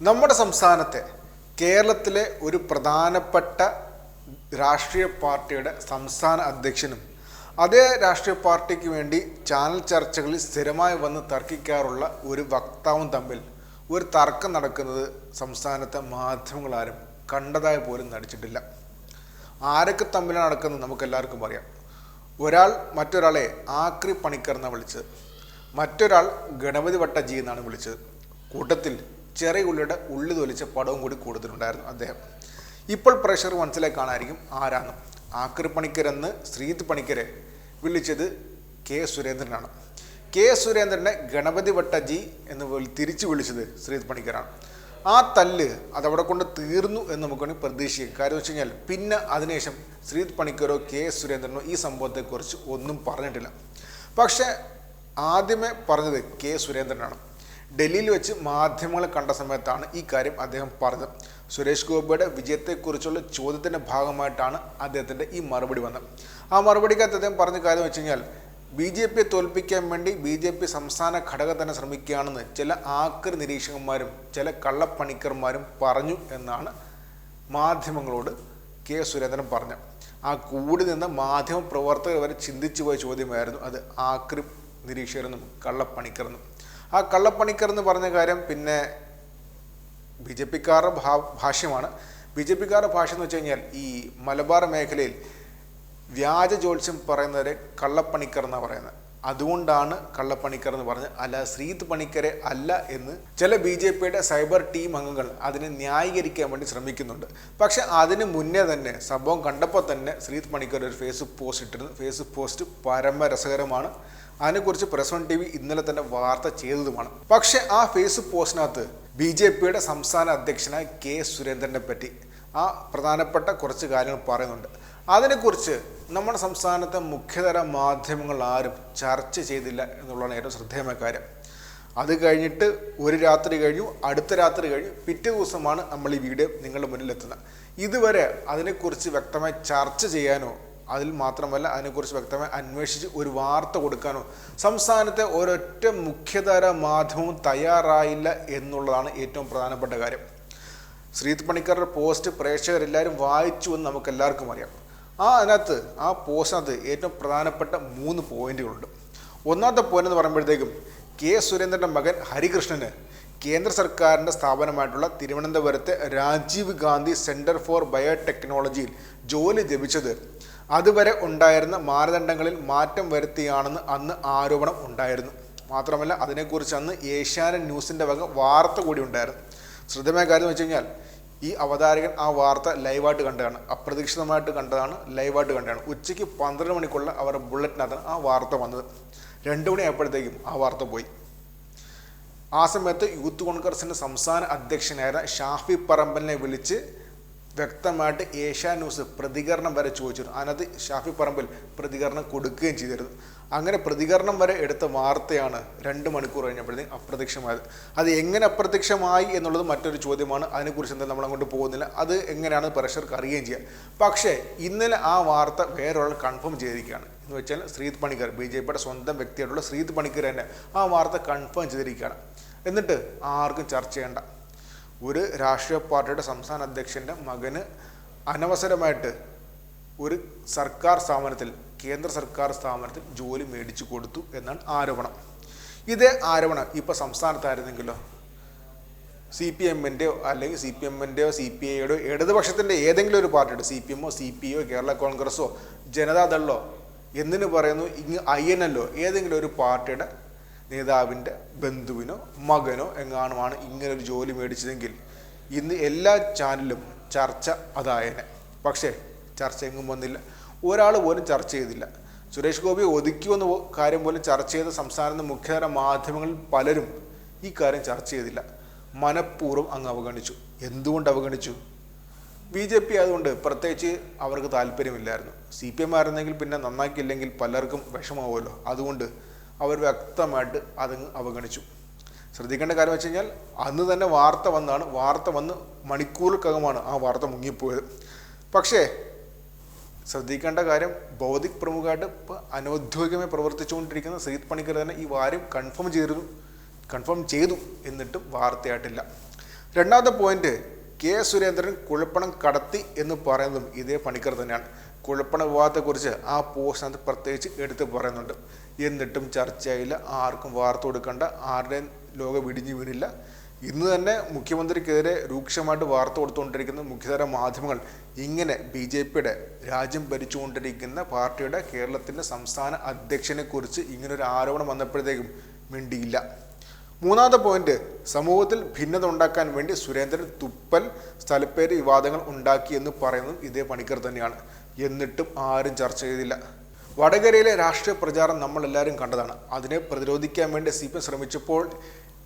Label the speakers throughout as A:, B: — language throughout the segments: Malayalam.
A: നമ്മുടെ സംസ്ഥാനത്തെ കേരളത്തിലെ ഒരു പ്രധാനപ്പെട്ട രാഷ്ട്രീയ പാർട്ടിയുടെ സംസ്ഥാന അധ്യക്ഷനും അതേ രാഷ്ട്രീയ പാർട്ടിക്ക് വേണ്ടി ചാനൽ ചർച്ചകളിൽ സ്ഥിരമായി വന്ന് തർക്കിക്കാറുള്ള ഒരു വക്താവും തമ്മിൽ ഒരു തർക്കം നടക്കുന്നത് സംസ്ഥാനത്തെ മാധ്യമങ്ങളാരും കണ്ടതായി പോലും നടിച്ചിട്ടില്ല. ആരൊക്കെ തമ്മിലാണ് നടക്കുന്നത് നമുക്ക് എല്ലാവർക്കും അറിയാം. ഒരാൾ മറ്റൊരാളെ ആക്രി പണിക്കർ എന്നാണ് വിളിച്ചത്. മറ്റൊരാൾ ഗണപതി വട്ടജി എന്നാണ് വിളിച്ചത്. കൂട്ടത്തിൽ ചെറിയ ഉള്ളിയുടെ ഉള്ളി തൊലിച്ച പടവും കൂടി കൊടുത്തിട്ടുണ്ടായിരുന്നു അദ്ദേഹം. ഇപ്പോൾ പ്രഷർ മനസ്സിലായി കാണായിരിക്കും ആരാന്ന് ആക്രി പണിക്കരെന്ന് ശ്രീത് പണിക്കരെ വിളിച്ചത് കെ സുരേന്ദ്രനാണ്. കെ സുരേന്ദ്രനെ ഗണപതി വട്ടജി എന്ന് തിരിച്ചു വിളിച്ചത് ശ്രീത് പണിക്കരാണ്. ആ തല്ല് അതവിടെ കൊണ്ട് തീർന്നു എന്ന് നമുക്ക് പ്രതീക്ഷിക്കാം. കാര്യം വെച്ച് കഴിഞ്ഞാൽ പിന്നെ അതിനുശേഷം ശ്രീത് പണിക്കരോ കെ സുരേന്ദ്രനോ ഈ സംഭവത്തെക്കുറിച്ച് ഒന്നും പറഞ്ഞിട്ടില്ല. പക്ഷേ ആദ്യമേ പറഞ്ഞത് കെ സുരേന്ദ്രനാണ്. ഡൽഹിയിൽ വെച്ച് മാധ്യമങ്ങളെ കണ്ട സമയത്താണ് ഈ കാര്യം അദ്ദേഹം പറഞ്ഞത്. സുരേഷ് ഗോപിയുടെ വിജയത്തെക്കുറിച്ചുള്ള ചോദ്യത്തിന്റെ ഭാഗമായിട്ടാണ് അദ്ദേഹത്തിന്റെ ഈ മറുപടി വന്നത്. ആ മറുപടിക്കകത്ത് അദ്ദേഹം പറഞ്ഞ കാര്യം വെച്ച് കഴിഞ്ഞാൽ ബി ജെ പിയെ തോൽപ്പിക്കാൻ വേണ്ടി ബി ജെ പി സംസ്ഥാന ഘടകം തന്നെ ശ്രമിക്കുകയാണെന്ന് ചില ആക്രി നിരീക്ഷകന്മാരും ചില കള്ളപ്പണിക്കർമാരും പറഞ്ഞു എന്നാണ് മാധ്യമങ്ങളോട് കെ സുരേന്ദ്രൻ പറഞ്ഞത്. ആ കൂടി നിന്ന് മാധ്യമ പ്രവർത്തകർ വരെ ചിന്തിച്ചു പോയ ചോദ്യമായിരുന്നു അത് ആക്രി നിരീക്ഷകരെന്നും കള്ളപ്പണിക്കറെന്നും ആ കള്ളപ്പണിക്കർ എന്ന് പറഞ്ഞ കാര്യം പിന്നെ ബി ജെ പിക്കാരുടെ ഭാ ഭാഷ്യമാണ്. ബി ജെ പിക്കാരുടെ ഭാഷ എന്ന് വെച്ച് കഴിഞ്ഞാൽ ഈ മലബാർ മേഖലയിൽ വ്യാജ ജോത്സ്യം പറയുന്നവരെ കള്ളപ്പണിക്കർ എന്നാണ് പറയുന്നത്. അതുകൊണ്ടാണ് കള്ളപ്പണിക്കർ എന്ന് പറഞ്ഞ് അല്ല ശ്രീത് പണിക്കരെ അല്ല എന്ന് ചില ബി ജെ പിയുടെ സൈബർ ടീം അംഗങ്ങൾ അതിനെ ന്യായീകരിക്കാൻ വേണ്ടി ശ്രമിക്കുന്നുണ്ട്. പക്ഷെ അതിന് മുന്നേ തന്നെ സംഭവം കണ്ടപ്പോൾ തന്നെ ശ്രീത് പണിക്കർ ഒരു ഫേസ്ബുക്ക് പോസ്റ്റ് ഇട്ടിരുന്നു. ഫേസ്ബുക്ക് പോസ്റ്റ് പരമ രസകരമാണ് അതിനെക്കുറിച്ച് പ്രസ് വൺ ടി വി ഇന്നലെ തന്നെ വാർത്ത ചെയ്തതുമാണ്. പക്ഷെ ആ ഫേസ്ബുക്ക് പോസ്റ്റിനകത്ത് ബി ജെ പിയുടെ സംസ്ഥാന അധ്യക്ഷനായ കെ സുരേന്ദ്രനെ പറ്റി ആ പ്രധാനപ്പെട്ട കുറച്ച് കാര്യങ്ങൾ പറയുന്നുണ്ട്. അതിനെക്കുറിച്ച് നമ്മുടെ സംസ്ഥാനത്തെ മുഖ്യതര മാധ്യമങ്ങൾ ആരും ചർച്ച ചെയ്തില്ല എന്നുള്ളതാണ് ഏറ്റവും ശ്രദ്ധേയമായ കാര്യം. അത് കഴിഞ്ഞിട്ട് ഒരു രാത്രി കഴിഞ്ഞു അടുത്ത രാത്രി കഴിഞ്ഞു പിറ്റേ ദിവസമാണ് നമ്മൾ ഈ വീഡിയോ നിങ്ങളുടെ മുന്നിലെത്തുന്നത്. ഇതുവരെ അതിനെക്കുറിച്ച് വ്യക്തമായി ചർച്ച ചെയ്യാനോ അതിൽ മാത്രമല്ല അതിനെക്കുറിച്ച് വ്യക്തമായി അന്വേഷിച്ച് ഒരു വാർത്ത കൊടുക്കാനോ. സംസ്ഥാനത്തെ ഒരൊറ്റ മുഖ്യധാര മാധ്യമവും തയ്യാറായില്ല എന്നുള്ളതാണ് ഏറ്റവും പ്രധാനപ്പെട്ട കാര്യം. ശ്രീത് പണിക്കറുടെ പോസ്റ്റ് പ്രേക്ഷകരെല്ലാവരും വായിച്ചു എന്ന് നമുക്ക് എല്ലാവർക്കും അറിയാം. ആ അതിനകത്ത് ആ പോസ്റ്റിനകത്ത് ഏറ്റവും പ്രധാനപ്പെട്ട മൂന്ന് പോയിന്റുകളുണ്ട്. ഒന്നാമത്തെ പോയിന്റ് എന്ന് പറയുമ്പോഴത്തേക്കും കെ സുരേന്ദ്രന്റെ മകൻ ഹരികൃഷ്ണന് കേന്ദ്ര സർക്കാരിന്റെ സ്ഥാപനമായിട്ടുള്ള തിരുവനന്തപുരത്തെ രാജീവ് ഗാന്ധി സെന്റർ ഫോർ ബയോടെക്നോളജിയിൽ ജോലി ലഭിച്ചത് അതുവരെ ഉണ്ടായിരുന്ന മാനദണ്ഡങ്ങളിൽ മാറ്റം വരുത്തിയാണെന്ന് അന്ന് ആരോപണം ഉണ്ടായിരുന്നു. മാത്രമല്ല അതിനെക്കുറിച്ച് അന്ന് ഏഷ്യാനെറ്റ് ന്യൂസിന്റെ വക വാർത്ത കൂടി ഉണ്ടായിരുന്നു. ശ്രദ്ധമായ കാര്യം വെച്ച് കഴിഞ്ഞാൽ ഈ അവതാരകൻ ആ വാർത്ത ലൈവായിട്ട് കണ്ടതാണ്. അപ്രതീക്ഷിതമായിട്ട് കണ്ടതാണ് ലൈവായിട്ട് കണ്ടതാണ്. ഉച്ചയ്ക്ക് പന്ത്രണ്ട് മണിക്കുള്ള അവരുടെ ബുള്ളറ്റിനകത്താണ് ആ വാർത്ത വന്നത്. രണ്ട് മണിയായപ്പോഴത്തേക്കും ആ വാർത്ത പോയി. ആ സമയത്ത് യൂത്ത് കോൺഗ്രസിന്റെ സംസ്ഥാന അധ്യക്ഷനായ ഷാഫി പറമ്പലിനെ വിളിച്ച് വ്യക്തമായിട്ട് ഏഷ്യാ ന്യൂസ് പ്രതികരണം വരെ ചോദിച്ചിരുന്നു. അതിനകത്ത് ഷാഫി പറമ്പിൽ പ്രതികരണം കൊടുക്കുകയും ചെയ്തിരുന്നു. അങ്ങനെ പ്രതികരണം വരെ എടുത്ത വാർത്തയാണ് രണ്ട് മണിക്കൂർ കഴിഞ്ഞപ്പോഴത്തേക്കും അപ്രത്യക്ഷമായത്. അത് എങ്ങനെ അപ്രത്യക്ഷമായി എന്നുള്ളത് മറ്റൊരു ചോദ്യമാണ്. അതിനെക്കുറിച്ച് എന്താ നമ്മൾ അങ്ങോട്ട് പോകുന്നില്ല. അത് എങ്ങനെയാണ് പ്രഷർക്ക് അറിയുകയും ചെയ്യുക പക്ഷേ ഇന്നലെ ആ വാർത്ത വേറൊരാൾ കൺഫേം ചെയ്തിരിക്കുകയാണ്. എന്ന് വെച്ചാൽ ശ്രീത് പണിക്കർ ബി ജെ പിയുടെ സ്വന്തം വ്യക്തിയായിട്ടുള്ള ശ്രീത് പണിക്കർ തന്നെ ആ വാർത്ത കൺഫേം ചെയ്തിരിക്കുകയാണ്. എന്നിട്ട് ആർക്കും ചർച്ച ചെയ്യേണ്ട. ഒരു രാഷ്ട്രീയ പാർട്ടിയുടെ സംസ്ഥാന അധ്യക്ഷന്റെ മകന് അനവസരമായിട്ട് ഒരു സർക്കാർ സ്ഥാപനത്തിൽ കേന്ദ്ര സർക്കാർ സ്ഥാപനത്തിൽ ജോലി മേടിച്ചു കൊടുത്തു എന്നാണ് ആരോപണം. ഇതേ ആരോപണം ഇപ്പോൾ സംസ്ഥാനത്തായിരുന്നെങ്കിലോ? സി പി എമ്മിന്റെയോ അല്ലെങ്കിൽ സി പി എമ്മിന്റെയോ സി പി ഐയുടെയോ ഇടതുപക്ഷത്തിന്റെ ഏതെങ്കിലും ഒരു പാർട്ടിയുടെ സി പി എമ്മോ സി പി ഐയോ കേരള കോൺഗ്രസ്സോ ജനതാദളോ എന്തിനു പറയുന്നു? ഇങ്ങ് ഐ എൻ എല്ലോ ഏതെങ്കിലും ഒരു പാർട്ടിയുടെ നേതാവിന്റെ ബന്ധുവിനോ മകനോ എങ്ങാനുമാണ് ഇങ്ങനെ ഒരു ജോലി മേടിച്ചതെങ്കിൽ ഇന്ന് എല്ലാ ചാനലിലും ചർച്ച അതായനെ. പക്ഷേ ചർച്ച എങ്ങും വന്നില്ല. ഒരാൾ പോലും ചർച്ച ചെയ്തില്ല. സുരേഷ് ഗോപി ഒതുക്കിയെന്ന കാര്യം പോലും ചർച്ച ചെയ്ത സംസ്ഥാനത്തെ മുഖ്യധാര മാധ്യമങ്ങളിൽ പലരും ഈ കാര്യം ചർച്ച ചെയ്തില്ല. മനഃപൂർവം അങ്ങ് അവഗണിച്ചു. എന്തുകൊണ്ട് അവഗണിച്ചു? ബി ജെ പി ആയതുകൊണ്ട് പ്രത്യേകിച്ച് അവർക്ക് താല്പര്യമില്ലായിരുന്നു. സി പി എം ആയിരുന്നെങ്കിൽ പിന്നെ നന്നാക്കിയില്ലെങ്കിൽ പലർക്കും വിഷമാവുമല്ലോ അതുകൊണ്ട് അവർ വ്യക്തമായിട്ട് അത് അവഗണിച്ചു. ശ്രദ്ധിക്കേണ്ട കാര്യം വെച്ച് കഴിഞ്ഞാൽ അന്ന് തന്നെ വാർത്ത വന്നാണ് വാർത്ത വന്ന് മണിക്കൂറുകകമാണ് ആ വാർത്ത മുങ്ങിപ്പോയത്. പക്ഷേ ശ്രദ്ധിക്കേണ്ട കാര്യം ഭൗതിക് പ്രമുഖമായിട്ട് ഇപ്പോൾ അനൗദ്യോഗികമായി പ്രവർത്തിച്ചുകൊണ്ടിരിക്കുന്ന ശ്രീത് പണിക്കർ തന്നെ ഈ വാര്യം കൺഫേം ചെയ്തിരുന്നു കൺഫേം ചെയ്തു എന്നിട്ടും വാർത്തയായിട്ടില്ല. രണ്ടാമത്തെ പോയിന്റ് കെ സുരേന്ദ്രൻ കുഴപ്പണം കടത്തി എന്ന് പറയുന്നതും ഇതേ പണിക്കർ തന്നെയാണ്. കുഴപ്പണ വിവാദത്തെക്കുറിച്ച് ആ പോസ്റ്റിനകത്ത് പ്രത്യേകിച്ച് എടുത്തു പറയുന്നുണ്ട്. എന്നിട്ടും ചർച്ചയായില്ല. ആർക്കും വാർത്ത കൊടുക്കേണ്ട. ആരുടെയും ലോകം വിടിഞ്ഞു വീണില്ല. ഇന്ന് തന്നെ മുഖ്യമന്ത്രിക്കെതിരെ രൂക്ഷമായിട്ട് വാർത്ത കൊടുത്തുകൊണ്ടിരിക്കുന്ന മുഖ്യധാര മാധ്യമങ്ങൾ ഇങ്ങനെ ബി ജെ പിയുടെ രാജ്യം ഭരിച്ചുകൊണ്ടിരിക്കുന്ന പാർട്ടിയുടെ കേരളത്തിന്റെ സംസ്ഥാന അധ്യക്ഷനെക്കുറിച്ച് ഇങ്ങനൊരു ആരോപണം വന്നപ്പോഴത്തേക്കും മിണ്ടിയില്ല. മൂന്നാമത്തെ പോയിന്റ് സമൂഹത്തിൽ ഭിന്നത ഉണ്ടാക്കാൻ വേണ്ടി സുരേന്ദ്രൻ തുപ്പൽ സ്ഥലപ്പേര് വിവാദങ്ങൾ ഉണ്ടാക്കി എന്ന് പറയുന്നതും ഇതേ പണിക്കർ തന്നെയാണ്. എന്നിട്ടും ആരും ചർച്ച ചെയ്തില്ല. വടകരയിലെ രാഷ്ട്രീയ പ്രചാരം നമ്മൾ എല്ലാവരും കണ്ടതാണ്. അതിനെ പ്രതിരോധിക്കാൻ വേണ്ടി സി പി എം ശ്രമിച്ചപ്പോൾ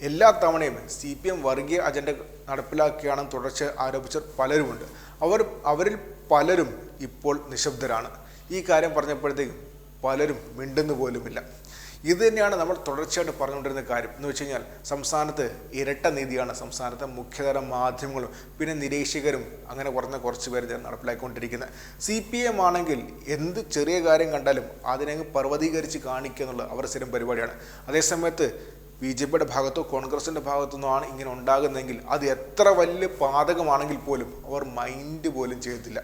A: എല്ലാ തവണയും സി പി എം വർഗീയ അജണ്ട നടപ്പിലാക്കിയാണെന്ന് തുടർച്ച ആരോപിച്ച പലരുമുണ്ട്. അവർ അവരിൽ പലരും ഇപ്പോൾ നിശബ്ദരാണ്. ഈ കാര്യം പറഞ്ഞപ്പോഴത്തേക്കും പലരും മിണ്ടുന്നു പോലുമില്ല ഇത് തന്നെയാണ് നമ്മൾ തുടർച്ചയായിട്ട് പറഞ്ഞുകൊണ്ടിരുന്ന കാര്യം. എന്ന് വെച്ച് കഴിഞ്ഞാൽ സംസ്ഥാനത്ത് ഇരട്ട നീതിയാണ്. സംസ്ഥാനത്തെ മുഖ്യതര മാധ്യമങ്ങളും പിന്നെ നിരീക്ഷകരും അങ്ങനെ കുറഞ്ഞ കുറച്ച് പേര് നടപ്പിലാക്കിക്കൊണ്ടിരിക്കുന്നത്. സി പി എം ആണെങ്കിൽ എന്ത് ചെറിയ കാര്യം കണ്ടാലും അതിനങ്ങ് പർവതീകരിച്ച് കാണിക്കുക എന്നുള്ള അവരുടെ സ്ഥിരം പരിപാടിയാണ്. അതേസമയത്ത് ബി ജെ പിയുടെ ഭാഗത്തോ കോൺഗ്രസിന്റെ ഭാഗത്തു ആണ് ഇങ്ങനെ ഉണ്ടാകുന്നതെങ്കിൽ അത് എത്ര വലിയ പാതകമാണെങ്കിൽ പോലും അവർ മൈൻഡ് പോലും ചെയ്യത്തില്ല.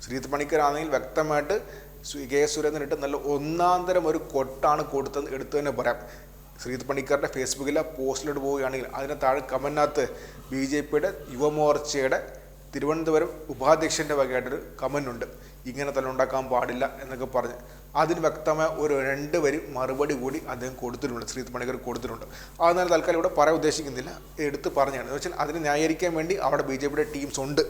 A: ശ്രീത് പണിക്കരാണെങ്കിൽ വ്യക്തമായിട്ട് കെ ഇട്ട് നല്ല ഒന്നാന്തരം ഒരു കൊട്ടാണ് കൊടുത്തത് എടുത്തു തന്നെ പറയാം. ശ്രീത് പണിക്കറിന്റെ ഫേസ്ബുക്കിലെ പോസ്റ്റിലോട്ട് പോവുകയാണെങ്കിൽ അതിന് താഴെ കമന്റിനകത്ത് ബി ജെ പിയുടെ യുവമോർച്ചയുടെ തിരുവനന്തപുരം ഉപാധ്യക്ഷന്റെ വകയായിട്ടൊരു കമന്റുണ്ട് ഇങ്ങനെ തന്നെ ഉണ്ടാക്കാൻ പാടില്ല എന്നൊക്കെ പറഞ്ഞ് അതിന് വ്യക്തമായ ഒരു രണ്ട് വരി മറുപടി കൂടി അദ്ദേഹം കൊടുത്തിട്ടുണ്ട് ശ്രീത് പണിക്കർ കൊടുത്തിട്ടുണ്ട്. അത് ഞാൻ തൽക്കാലം ഇവിടെ പറയാൻ ഉദ്ദേശിക്കുന്നില്ല എടുത്ത് പറഞ്ഞാണ്. എന്ന് വെച്ചാൽ അതിനെ ന്യായീകരിക്കാൻ വേണ്ടി അവിടെ ബി ജെ പിയുടെ ടീംസ് ഉണ്ട്.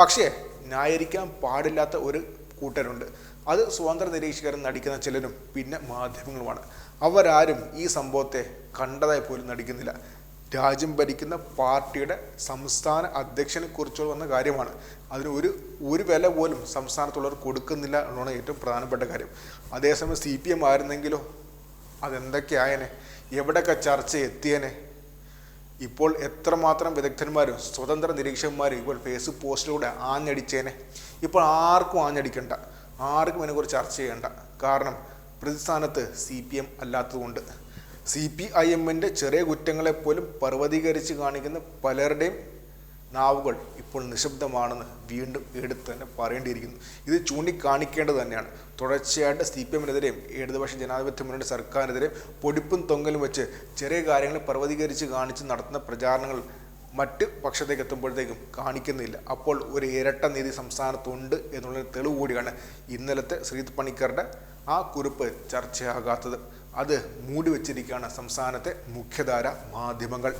A: പക്ഷേ ന്യായീകരിക്കാൻ പാടില്ലാത്ത ഒരു കൂട്ടരുണ്ട്. അത് സ്വതന്ത്ര നിരീക്ഷകരും നടിക്കുന്ന ചിലരും പിന്നെ മാധ്യമങ്ങളുമാണ്. അവരാരും ഈ സംഭവത്തെ കണ്ടതായി പോലും നടിക്കുന്നില്ല. രാജ്യം ഭരിക്കുന്ന പാർട്ടിയുടെ സംസ്ഥാന അധ്യക്ഷനെ കുറിച്ചുള്ള വന്ന കാര്യമാണ്. അതിന് ഒരു ഒരു വില പോലും സംസ്ഥാനത്തുള്ളവർ കൊടുക്കുന്നില്ല എന്നുള്ളതാണ് ഏറ്റവും പ്രധാനപ്പെട്ട കാര്യം. അതേസമയം സി പി എം ആയിരുന്നെങ്കിലോ അതെന്തൊക്കെയായനെ എവിടെയൊക്കെ ചർച്ച എത്തിയനെ? ഇപ്പോൾ എത്രമാത്രം വിദഗ്ധന്മാരും സ്വതന്ത്ര നിരീക്ഷകന്മാരും ഇപ്പോൾ ഫേസ്ബുക്ക് പോസ്റ്റിലൂടെ ആഞ്ഞടിച്ചേനെ? ഇപ്പോൾ ആർക്കും ആഞ്ഞടിക്കണ്ട. ആർക്കും ഇതിനെക്കുറിച്ച് ചർച്ച ചെയ്യേണ്ട കാരണം പ്രതിസ്ഥാനത്ത് സി പി എം അല്ലാത്തതുകൊണ്ട്. സി പി ഐ എമ്മിന്റെ ചെറിയ കുറ്റങ്ങളെപ്പോലും പർവതീകരിച്ച് കാണിക്കുന്ന പലരുടെയും നാവുകൾ ഇപ്പോൾ നിശബ്ദമാണെന്ന് വീണ്ടും എടുത്ത് തന്നെ പറയേണ്ടിയിരിക്കുന്നു. ഇത് ചൂണ്ടിക്കാണിക്കേണ്ടത് തന്നെയാണ്. തുടർച്ചയായിട്ട് സി പി എമ്മിനെതിരെയും ഇടതുപക്ഷ ജനാധിപത്യ മുന്നണി സർക്കാരിനെതിരെയും പൊടിപ്പും തൊങ്ങലും വെച്ച് ചെറിയ കാര്യങ്ങൾ പർവതീകരിച്ച് കാണിച്ച് നടത്തുന്ന പ്രചാരണങ്ങൾ മറ്റ് പക്ഷത്തേക്ക് എത്തുമ്പോഴത്തേക്കും കാണിക്കുന്നില്ല. അപ്പോൾ ഒരു ഇരട്ട നീതി സംസ്ഥാനത്തുണ്ട് എന്നുള്ള തെളിവ് കൂടിയാണ് ഇന്നലത്തെ ശ്രീത് പണിക്കറുടെ ആ കുറിപ്പ് ചർച്ചയാകാത്തത്. അത് മൂടിവെച്ചിരിക്കുകയാണ് സംസ്ഥാനത്തെ മുഖ്യധാര മാധ്യമങ്ങൾ.